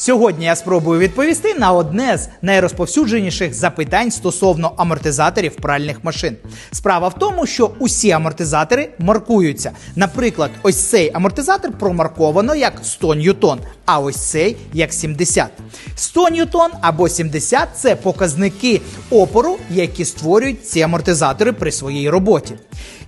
Сьогодні я спробую відповісти на одне з найрозповсюдженіших запитань стосовно амортизаторів пральних машин. Справа в тому, що усі амортизатори маркуються. Наприклад, ось цей амортизатор промарковано як 100 ньютон, а ось цей як 70. 100 ньютон або 70 це показники опору, які створюють ці амортизатори при своїй роботі.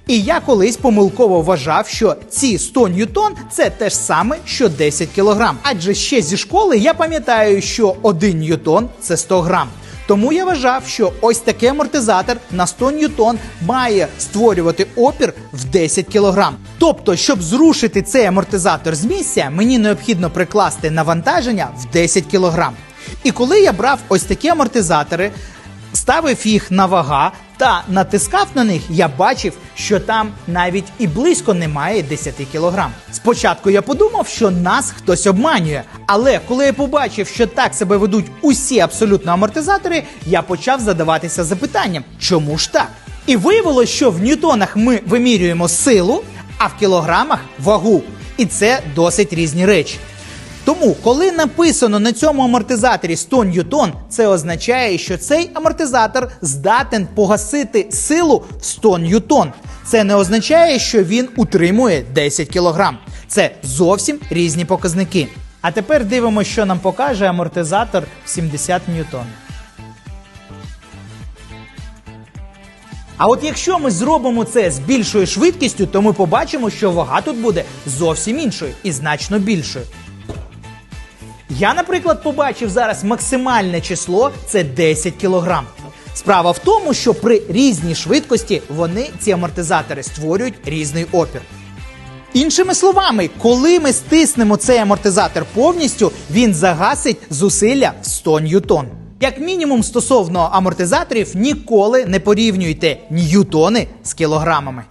І я колись помилково вважав, що ці 100 ньютон це те ж саме, що 10 кілограм. Адже ще зі школи я пам'ятаю, що 1 ньютон це 100 грам. Тому я вважав, що ось такий амортизатор на 100 ньютон має створювати опір в 10 кілограм. Тобто, щоб зрушити цей амортизатор з місця, мені необхідно прикласти навантаження в 10 кілограм. І коли я брав ось такі амортизатори, ставив їх на вага та натискав на них, я бачив, що там навіть і близько немає 10 кілограм. Спочатку я подумав, що нас хтось обманює, але коли я побачив, що так себе ведуть усі абсолютно амортизатори, я почав задаватися запитанням, чому ж так? І виявилось, що в ньютонах ми вимірюємо силу, а в кілограмах вагу. І це досить різні речі. Тому, коли написано на цьому амортизаторі 100 ньютон, це означає, що цей амортизатор здатен погасити силу в 100 ньютон. Це не означає, що він утримує 10 кілограм. Це зовсім різні показники. А тепер дивимося, що нам покаже амортизатор 70 ньютон. А от якщо ми зробимо це з більшою швидкістю, то ми побачимо, що вага тут буде зовсім іншою і значно більшою. Я, наприклад, побачив зараз максимальне число це 10 кілограм. Справа в тому, що при різній швидкості вони ці амортизатори створюють різний опір. Іншими словами, коли ми стиснемо цей амортизатор повністю, він загасить зусилля в 100 ньютон. Як мінімум, стосовно амортизаторів, ніколи не порівнюйте ньютони з кілограмами.